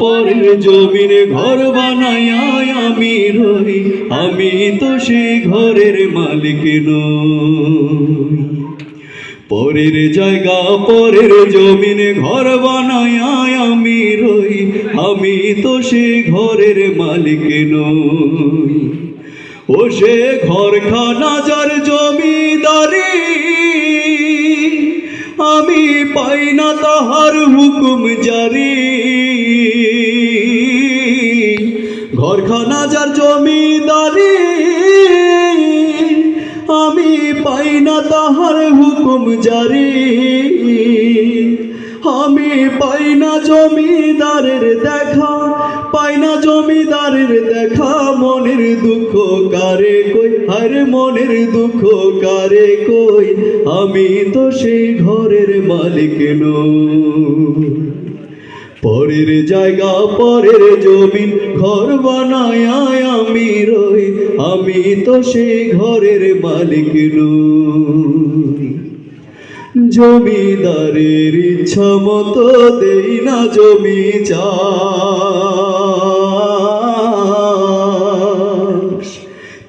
পরের জমিনে ঘর বানায় আমি রই, আমি তো সে ঘরের মালিক নই। পরের জায়গা, পরের জমিনে ঘর বানায় আমি রই, আমি তো সে ঘরের মালিক নই। ও সে ঘরখানা যার জমিদারি আমি পাই না তাহার হুকুম জারি। ঘরখানা যার জমিদারি, আমি পাই না তাহার হুকুম জারি। আমি পাই না জমিদারের দেখা পাই না জমিদারের দেখা, মনের দুঃখ কারে কই? আরে মনের দুঃখ কারে কই? আমি তো সেই ঘরের মালিক নই। পরের জায়গা, পরের জমিন, ঘর বানায় আমি রই। আমি তো সেই ঘরের মালিক নই। জমিদারের ইচ্ছা মতো দেই না জমি চাষ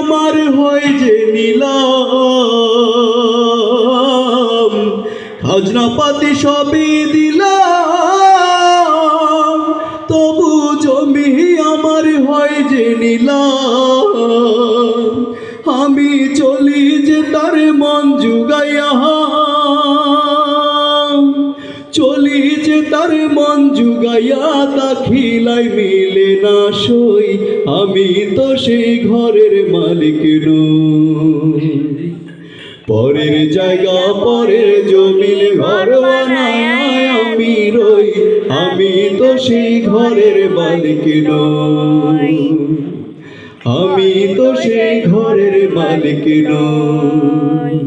আমার হয় যে নিলাম। খাজনা পাতি সবই দিলাম। তবু জমি আমার হয় যে নিলাম। আমি চলি যে তার মন জুগাইয়া চলি যে তার মন জুগাইয়া তা খিলাই মিলে না সই, আমি তো সেই ঘরের মালিক নই। পরের জায়গা, পরের জমিন, ঘর আমি রই, আমি তো সেই ঘরের মালিক নই। আমি তো সেই ঘরের মালিক নই।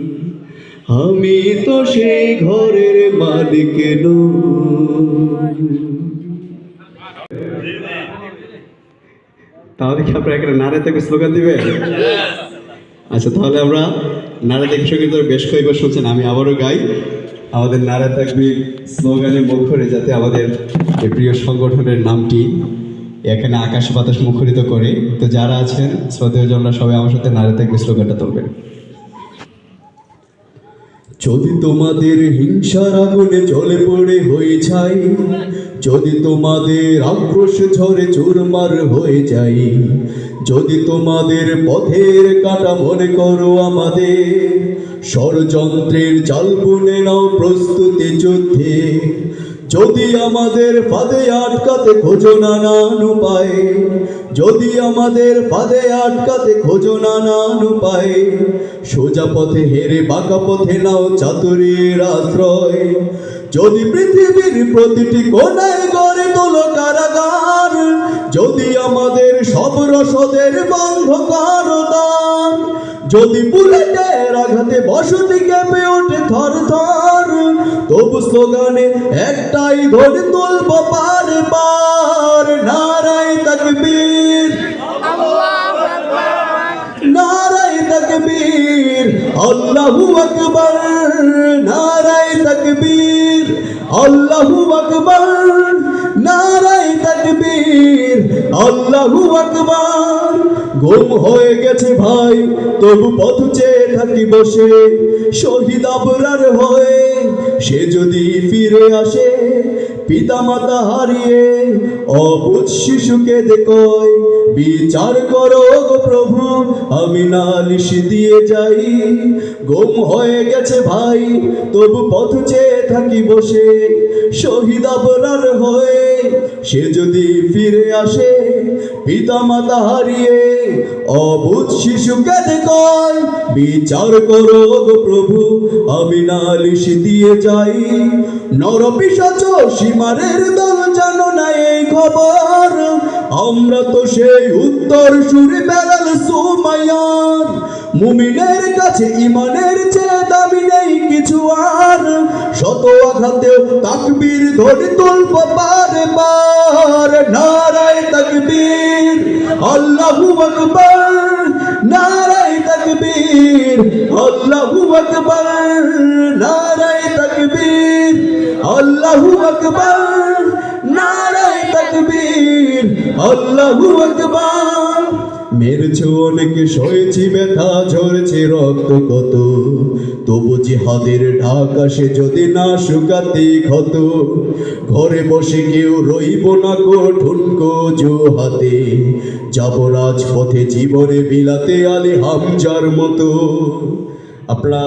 আমি তো সেই ঘরের মালিক নই। তাহলে কি আপনারা এখানে নারে থেকে স্লোগান দিবেন আচ্ছা তাহলে আমরা নারে থেকে সংগীত বেশ কয়েকবার শুনছেন, আমি আবারও গাই। আমাদের নারে থাকবি স্লোগানে মুখরে যাতে আমাদের প্রিয় সংগঠনের নামটি এখানে আকাশ বাতাস মুখরিত করে। তো যারা আছেন, শ্রদ্ধেয় জনরা সবাই আমার সাথে নারে থাকবে স্লোগানটা তুলবেন। যদি তোমাদের হিংসার আগুনে জলে পড়ে হয়ে যাই, যদি তোমাদের আক্রোশ ঝরে চুরমার হয়ে যাই, যদি তোমাদের পথের কাটা মনে করো আমাদের, ষড়যন্ত্রের জাল বুনে নাও প্রস্তুতি যুদ্ধে যদি আমাদের ফাঁদে আটকাতে খোঁজো নানান উপায়, যদি আমাদের ফাঁদে আটকাতে খোঁজো নানান উপায়, সোজা পথে হেরে বাঁকা পথে নাও চাতুরীর আশ্রয়। যদি পৃথিবীর প্রতিটি কোনায় গড়ে তোলো কারাগার, যদি আমাদের সব রসদের বন্ধ যদি বুলেটের আঘাতে বসতি কেঁপে ওঠে থর থর তবু স্লোগানে একটাই ধরে তুলব পার পার। নারাই তকবীর। নারাই তকবীর। আল্লাহু আকবার। নারাই তকবীর। আল্লাহু আকবার। নারাই তকবীর। আল্লাহু আকবার। গুম হয়ে গেছে ভাই, তবু পথ চেয়ে থাকি বসে। শহীদ আবরার হয়ে সে যদি ফিরে আসে পিতা মাতা হারিয়ে অবুধ শিশুকে দেখয় বিচার করো গো প্রভু, আমি নালিশ দিয়ে যাই। গুম হয়ে গেছে ভাই, তবু পথ চেয়ে থাকি বসে। শহীদ আবরার হয়ে সে যদি ফিরে আসে পিতা মাতা হারিয়ে অবুধ শিশুকে কয় বিচার করো প্রভু, আমি নালিশ দিয়ে যাই। নর পিসাচ সীমারের দল জানো না এই খবর, আমরা তো সেই উত্তর সুরে বেড়াল সুমায়ার মুমিনের কাছে ইমানের চেয়ে দামি নেই কিছু আর। শত আঘাতেও তাকবীর ধরে তুলব পারে পার নারায় তাকবীর, আল্লাহু আকবার। নারায় তাকবীর, আল্লাহু আকবার। নারায় তাকবীর, আল্লাহু আকবার। নারায় তাকবীর, আল্লাহু আকবার। মেরেছে অনেক সয়েছি ব্যথা? ঝরছে রক্ত কত? তবু জিহাদের ঢাক আসে যদি না শুকাতে ক্ষত। ঘরে বসে কেউ রইব না গো ঠুনকো হাতে যাব রাজপথে জীবনে বিলাতে আলে হামজার মতো। আপনারা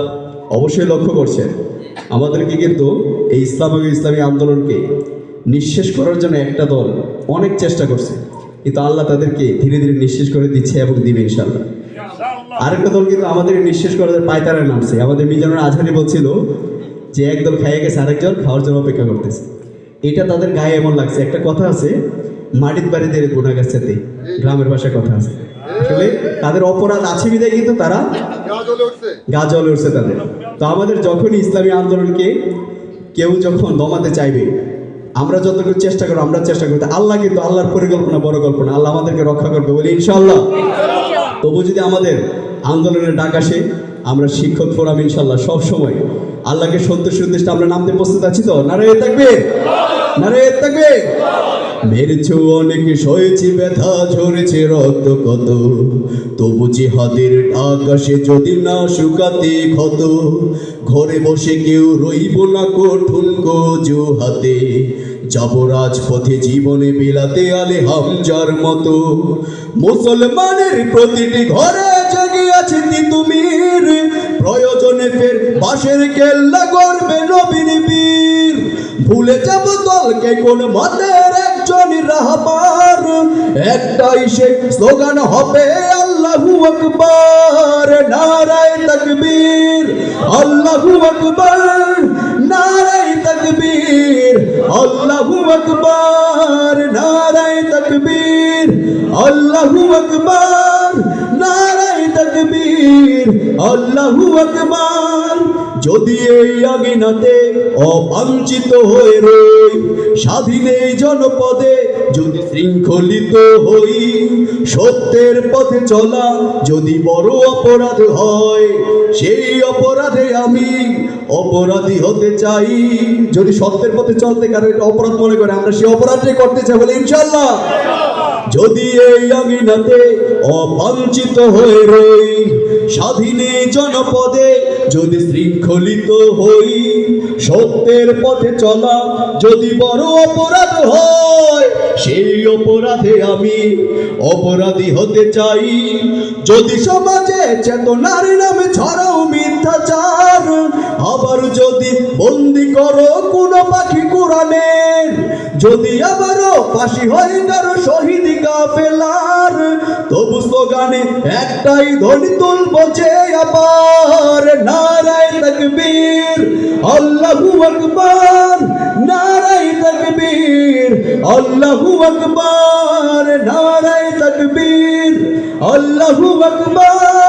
অবশ্যই লক্ষ্য করছেন, আমাদেরকে কিন্তু এই ইসলামিক ইসলামী আন্দোলনকে নিঃশেষ করার জন্য একটা দল অনেক চেষ্টা করছে। কিন্তু আল্লাহ তাদেরকে ধীরে ধীরে নিঃশেষ করে দিচ্ছে এবং দিবে ইনশাল্লাহ আরেকটা দল কিন্তু আমাদের নিঃশেষ করে পায়তারায় নামছে। আমাদের মিজানুর আজহারি বলছিল যে একদল খাইয়ে গেছে আরেকজন খাওয়ার জন্য অপেক্ষা করতেছে। এটা তাদের গায়ে এমন লাগছে। একটা কথা আছে মাটির বাড়িতে গুণা গাছাতে গ্রামের ভাষায় কথা আছে। আসলে তাদের অপরাধ আছে বিদায় কিন্তু তারা গা জ্বলে উঠছে তাদের। তো আমাদের যখনই ইসলামী আন্দোলনকে কেউ যখন দমাতে চাইবে আমরা যতটুকু চেষ্টা করব, আমরা চেষ্টা করতে আল্লাহ কিন্তু আল্লাহর পরিকল্পনা বড় কল্পনা। আল্লাহ আমাদেরকে রক্ষা করবে বলে ইনশাল্লাহ তবু যদি আমাদের আন্দোলনের ডাক আসে, আমরা শিক্ষক ফোরাম ইনশাল্লাহ সব সময় আল্লাহকে সন্তুষ্ট উদ্দেশ্যে আমরা নামতে প্রস্তুত আছি তো? নারে থাকবে? নারে থাকবে? মেরেছ অনেক সয়েছি, ব্যথা, ঝরেছে রক্ত কত তবু জিহাদের আকাশে যদি না শুকাতে ক্ষত। ঘরে বসে কেউ রইব না কঠুন গজু হাতে যাব রাজপথে জীবনে বিলাতে আলে হামজার মতো। মুসলমানের প্রতিটি ঘরে জেগে আছে তিতুমির। প্রয়োজনে ফের বাঁশের কেল্লা গড়বে নবীন বীর। ভুলে যাব দলকে কোন মতের একজন রাহবার। একটাই সে স্লোগান হবে, আল্লাহু আকবার, নারায় তাকবীর, আল্লাহু আকবার, নারায় তাকবীর। আল্লাহু আকবার, নারায় তকবীর। আল্লাহু আকবার, নারায় তকবীর। আল্লাহু আকবার, যদি এই আগিনাতে অবাঞ্ছিত হয়ে রই, স্বাধীন এই জনপদে যদি শৃঙ্খলিত হই, সত্যের পথে চলা যদি বড় অপরাধ হয়, সেই অপরাধে আমি অপরাধী হতে চাই। যদি সত্যের পথে চলতে কারও এটা অপরাধ মনে করে, আমরা সেই অপরাধটাই করতে চাই বলে ইনশাল্লাহ যদি এই আঙিনাতে অবাঞ্ছিত হয়ে রই, স্বাধীনে জনপদে যদি শৃঙ্খলিত হই, সত্যের পথে চলা যদি বড় অপরাধ হয়, সেই অপরাধে আমি অপরাধী হতে চাই। যদি সমাজে চেতনার নামে ছড়াও আবার যদি বন্দি করো কোনো পাখি কোরআনের, যদি আবারও ফাঁসি হয় কারও শহীদ কাফেলার তবু স্লোগানে একটাই ধ্বনি তুলবো যে আবার নারায় তাকবীর, আল্লাহু আকবার, নারায় তাকবীর, আল্লাহু আকবার, নারায় তাকবীর, আল্লাহু আকবার।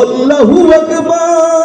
আল্লাহু আকবার।